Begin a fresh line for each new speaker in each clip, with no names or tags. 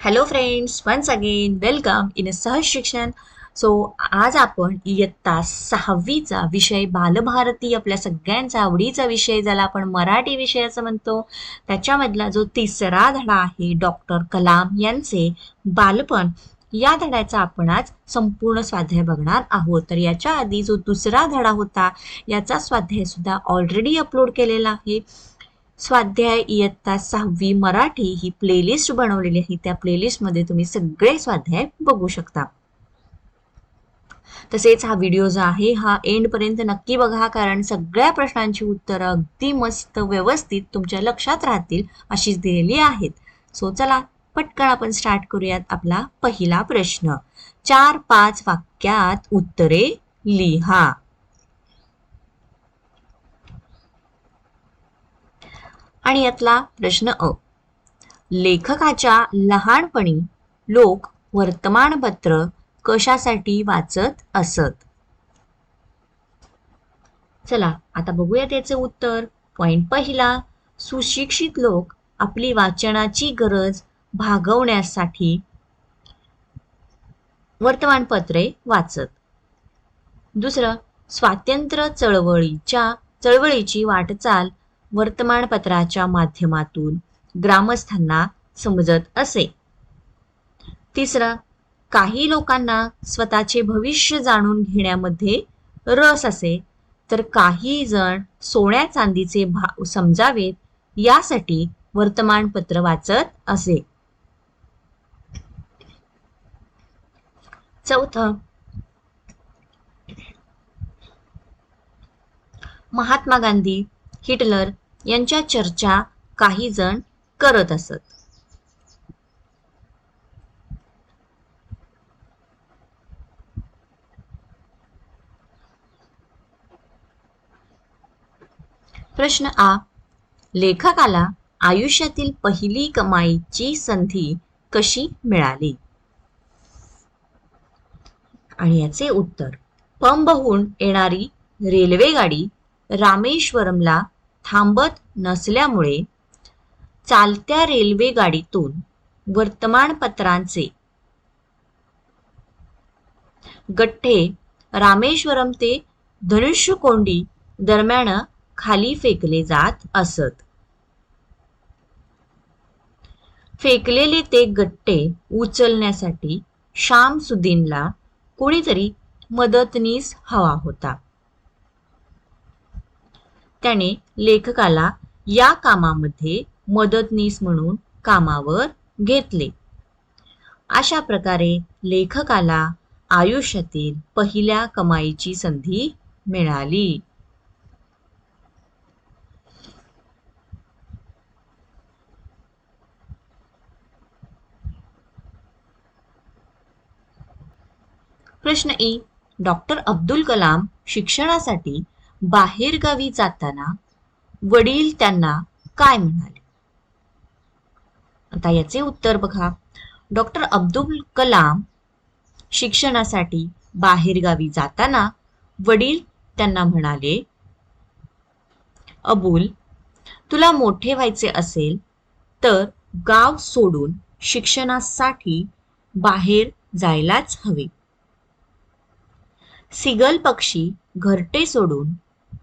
Hello friends once again welcome in a Sahaj Shikshan so आज आपण इयत्ता सहावीचा विषय बालभारती आपल्या सगळ्यांचा आवडीचा विषय ज्याला आपण मराठी विषय असं म्हणतो. त्याच्यामधला जो तिसरा धडा आहे डॉक्टर कलाम यांचे बालपण या धड्याचा आपण आज संपूर्ण स्वाध्याय बघणार आहोत. तर याच्या आधी जो दुसरा धडा होता याचा स्वाध्याय सुद्धा ऑलरेडी अपलोड केलेला आहे. स्वाध्याय इयत्ता सहावी मराठी ही प्लेलिस्ट बनवलेली आहे. त्या प्लेलिस्टमध्ये तुम्ही सगळे स्वाध्याय बघू शकता. तसेच हा व्हिडिओ जो आहे हा एंडपर्यंत नक्की बघा कारण सगळ्या प्रश्नांची उत्तरं अगदी मस्त व्यवस्थित तुमच्या लक्षात राहतील अशीच दिलेली आहेत. सो चला पटकन आपण स्टार्ट करूयात आपला पहिला प्रश्न. चार पाच वाक्यात उत्तरे लिहा. आणि यातला प्रश्न अ. लेखकाच्या लहानपणी लोक वर्तमानपत्र कशासाठी वाचत असत? चला आता बघूया त्याचे उत्तर. पॉइंट पहिला सुशिक्षित लोक आपली वाचनाची गरज भागवण्यासाठी वर्तमानपत्रे वाचत. दुसरं स्वातंत्र्य चळवळीच्या चळवळीची वाटचाल वर्तमानपत्राच्या माध्यमातून ग्रामस्थांना समजत असे. तिसरं काही लोकांना स्वतःचे भविष्य जाणून घेण्यामध्ये रस असे तर काही जण सोन्या चांदीचे भाव समजावेत यासाठी वर्तमानपत्र वाचत असे. चौथ महात्मा गांधी हिटलर यांच्या चर्चा काही जण करत असत. प्रश्न आ. लेखकाला आयुष्यातील पहिली कमाईची संधी कशी मिळाली? आणि याचे उत्तर. पंबहून येणारी रेल्वेगाडी रामेश्वरमला थांबत नसल्यामुळे चालत्या रेल्वे गाडीतून वर्तमानपत्रांचे गठ्ठे रामेश्वरम ते धनुष्यकोंडी दरम्यान खाली फेकले जात असत. फेकलेले ते गट्टे उचलण्यासाठी शामसुद्दीनला कोणीतरी मदतनीस हवा होता. त्याने लेखकाला या कामामध्ये मदतनीस म्हणून कामावर घेतले. अशा प्रकारे लेखकाला आयुष्यातील पहिल्या कमाईची संधी मिळाली. प्रश्न ई डॉक्टर अब्दुल कलाम शिक्षणासाठी बाहेरगावी जाताना वडील त्यांना काय म्हणाले? आता याचे उत्तर बघा. डॉक्टर अब्दुल कलाम शिक्षणासाठी बाहेरगावी जाताना वडील त्यांना म्हणाले अबुल तुला मोठे व्हायचे असेल तर गाव सोडून शिक्षणासाठी बाहेर जायलाच हवे. सिगल पक्षी घरटे सोडून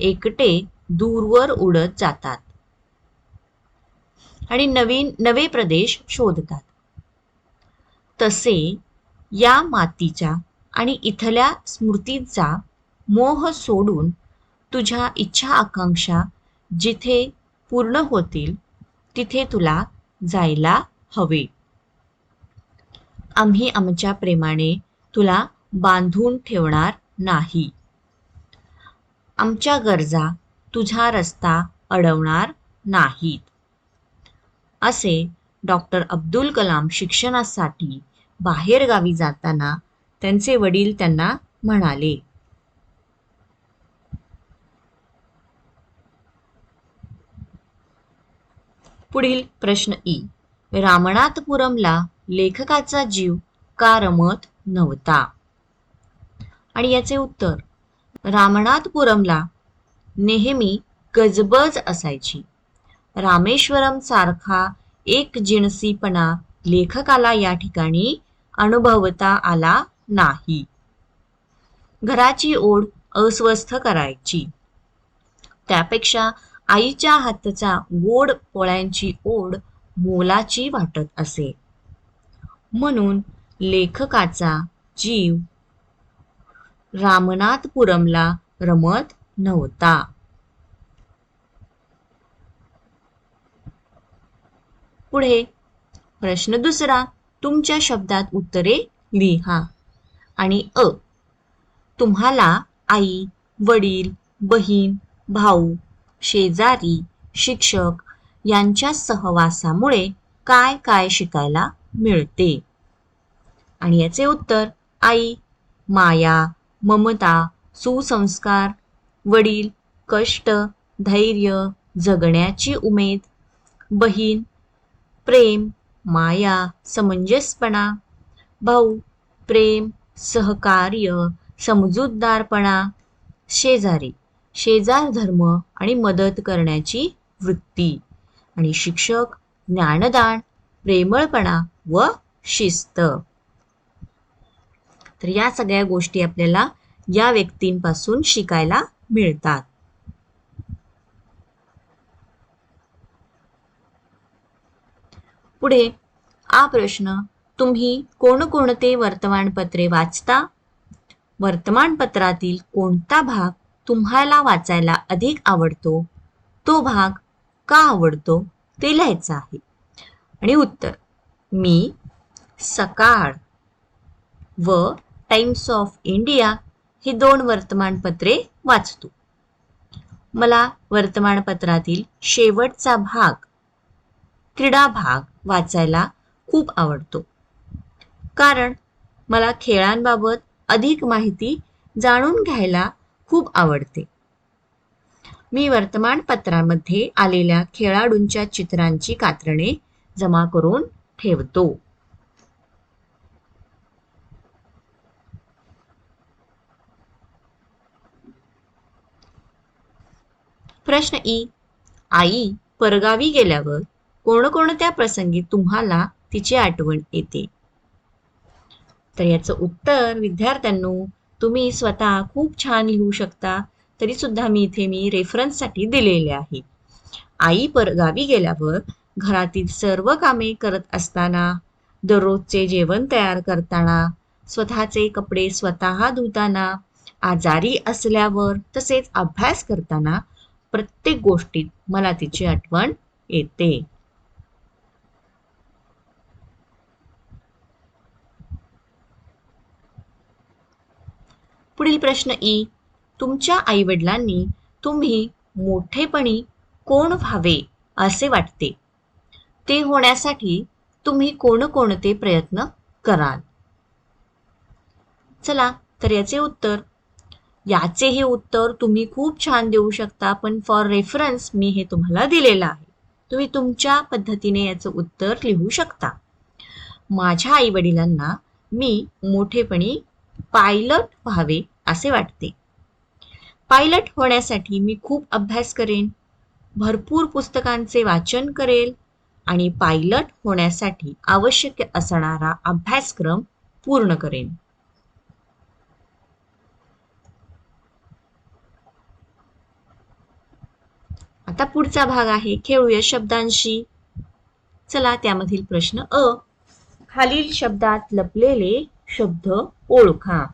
एकटे दूरवर उडत जातात. आणि नवीन नवे प्रदेश शोधतात. तसे या मातीच्या आणि इथल्या स्मृतीचा मोह सोडून तुझ्या इच्छा आकांक्षा जिथे पूर्ण होतील तिथे तुला जायला हवे. आम्ही आमच्या प्रेमाने तुला बांधून ठेवणार नाही. आमच्या गरजा तुझा रस्ता अडवणार नाहीत. असे डॉक्टर अब्दुल कलाम शिक्षणासाठी बाहेरगावी जाताना त्यांचे वडील त्यांना म्हणाले पुढील प्रश्न ई. रामनाथपुरमला लेखकाचा जीव का रमत नव्हता? आणि याचे उत्तर रामनाथपुरमला नेहमी गजबज असायची. रामेश्वरम सारखा एक जिणसीपणा लेखकाला या ठिकाणी अनुभवता आला नाही. घराची ओढ अस्वस्थ करायची. त्यापेक्षा आईच्या हातचा गोड पोळ्यांची ओढ मोलाची वाटत असे. म्हणून लेखकाचा जीव रामनाथपुरमला रमत नव्हता. पुढे प्रश्न दुसरा तुमच्या शब्दात उत्तरे लिहा आणि अ. तुम्हाला आई वडील बहीण भाऊ शेजारी शिक्षक यांच्या सहवासामुळे काय काय शिकायला मिळते? आणि याचे उत्तर आई माया ममता सुसंस्कार वडील कष्ट धैर्य जगण्याची उमेद बहीण प्रेम माया समंजसपणा भाऊ प्रेम सहकार्य समजूतदारपणा शेजारी शेजार धर्म आणि मदत करण्याची वृत्ती आणि शिक्षक ज्ञानदान प्रेमळपणा व शिस्त. तर या सगळ्या गोष्टी आपल्याला या व्यक्तींपासून शिकायला मिळतात. पुढे हा प्रश्न तुम्ही कोणकोणते वर्तमानपत्रे वाचता? वर्तमानपत्रातील कोणता भाग तुम्हाला वाचायला अधिक आवडतो? तो भाग का आवडतो? ते लिहायचं आहे. आणि उत्तर मी सकाळ व टाइम्स ऑफ इंडिया ही दोन वर्तमानपत्रे वाचतो. मला वर्तमानपत्रातील शेवटचा भाग क्रीडा भाग वाचायला खूप आवडतो. कारण मला खेळांबाबत अधिक माहिती जाणून घ्यायला खूप आवडते. मी वर्तमानपत्रामध्ये आलेल्या खेळाडूंच्या चित्रांची कात्रणे जमा करून ठेवतो. प्रश्न ई. आई परगावी गेल्यावर कोणकोणत्या प्रसंगी तुम्हाला तिची आठवण येते? तर याचं उत्तर विद्यार्थ्यांनो तुम्ही स्वतः खूप छान लिहू शकता. तरी सुद्धा मी इथे मी रेफरन्ससाठी दिलेले आहे. आई परगावी गेल्यावर घरातील सर्व कामे करत असताना दररोजचे जेवण तयार करताना स्वतःचे कपडे स्वतः धुताना आजारी असल्यावर तसेच अभ्यास करताना प्रत्येक गोष्टीत मला तिची आठवण येते. पुढील प्रश्न ई. तुमच्या आईवडिलांनी तुम्ही मोठेपणी कोण व्हावे असे वाटते? ते होण्यासाठी तुम्ही कोणकोणते प्रयत्न कराल? चला तर याचे उत्तर याचे हे उत्तर तुम्ही खूप छान देऊ शकता पण फॉर रेफरन्स मी हे तुम्हाला दिलेलं आहे. तुम्ही तुमच्या पद्धतीने याचं उत्तर लिहू शकता. माझ्या आई वडिलांना मी मोठेपणी पायलट व्हावे असे वाटते. पायलट होण्यासाठी मी खूप अभ्यास करेन भरपूर पुस्तकांचे वाचन करेल आणि पायलट होण्यासाठी आवश्यक असणारा अभ्यासक्रम पूर्ण करेन. आता पुढचा भाग आहे. खेळूया शब्दांशी. चला त्यामधील प्रश्न अ. खालील शब्दात लपलेले शब्द ओळखा.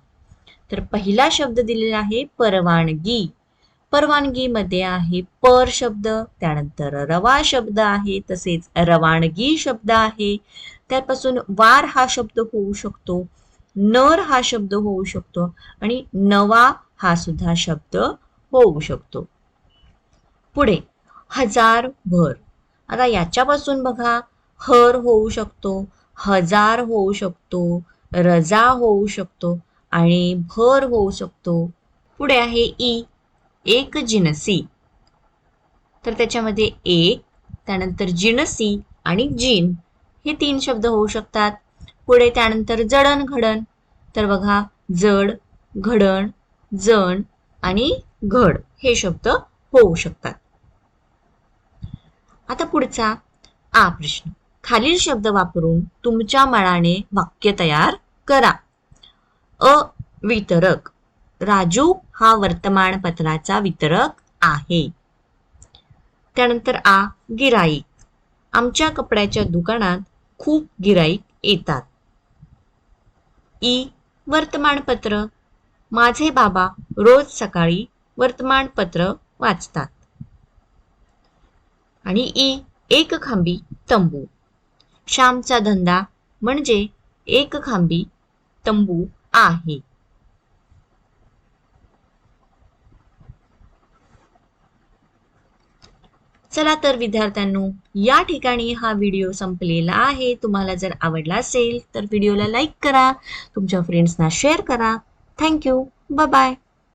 तर पहिला शब्द दिलेला आहे परवानगी. परवानगीमध्ये आहे पर शब्द त्यानंतर रवा शब्द आहे तसेच रवानगी शब्द आहे. त्यापासून वार हा शब्द होऊ शकतो नर हा शब्द होऊ शकतो आणि नवा हा सुद्धा शब्द होऊ शकतो. पुढे. हजार भर. आता याच्यापासून बघा. हर होऊ शकतो हजार होऊ शकतो रजा होऊ शकतो आणि भर होऊ शकतो. पुढे आहे ई. एक जिनसी. तर त्याच्यामध्ये एक त्यानंतर जिनसी आणि जिन. हे तीन शब्द होऊ शकतात. पुढे त्यानंतर जडण घडण. तर बघा जड घडण जण आणि घड हे शब्द होऊ शकतात. आता पुढचा. आ प्रश्न. खालील शब्द वापरून तुमच्या मनाने वाक्य तयार करा. अ वितरक. राजू हा वर्तमानपत्राचा वितरक आहे. त्यानंतर आ गिराईक आमच्या कपड्याच्या दुकानात खूप गिराईक येतात. ई वर्तमानपत्र. माझे बाबा रोज सकाळी वर्तमानपत्र वाचतात. आणि ई एक खांबी तंबू. श्यामचा धंदा म्हणजे एक खांबी तंबू आहे. चला तर विद्यार्थ्यांनो या ठिकाणी हा व्हिडिओ संपलेला आहे. तुम्हाला जर आवडला असेल तर व्हिडिओला लाईक करा. तुमच्या फ्रेंड्सना शेअर करा. Thank you. बाय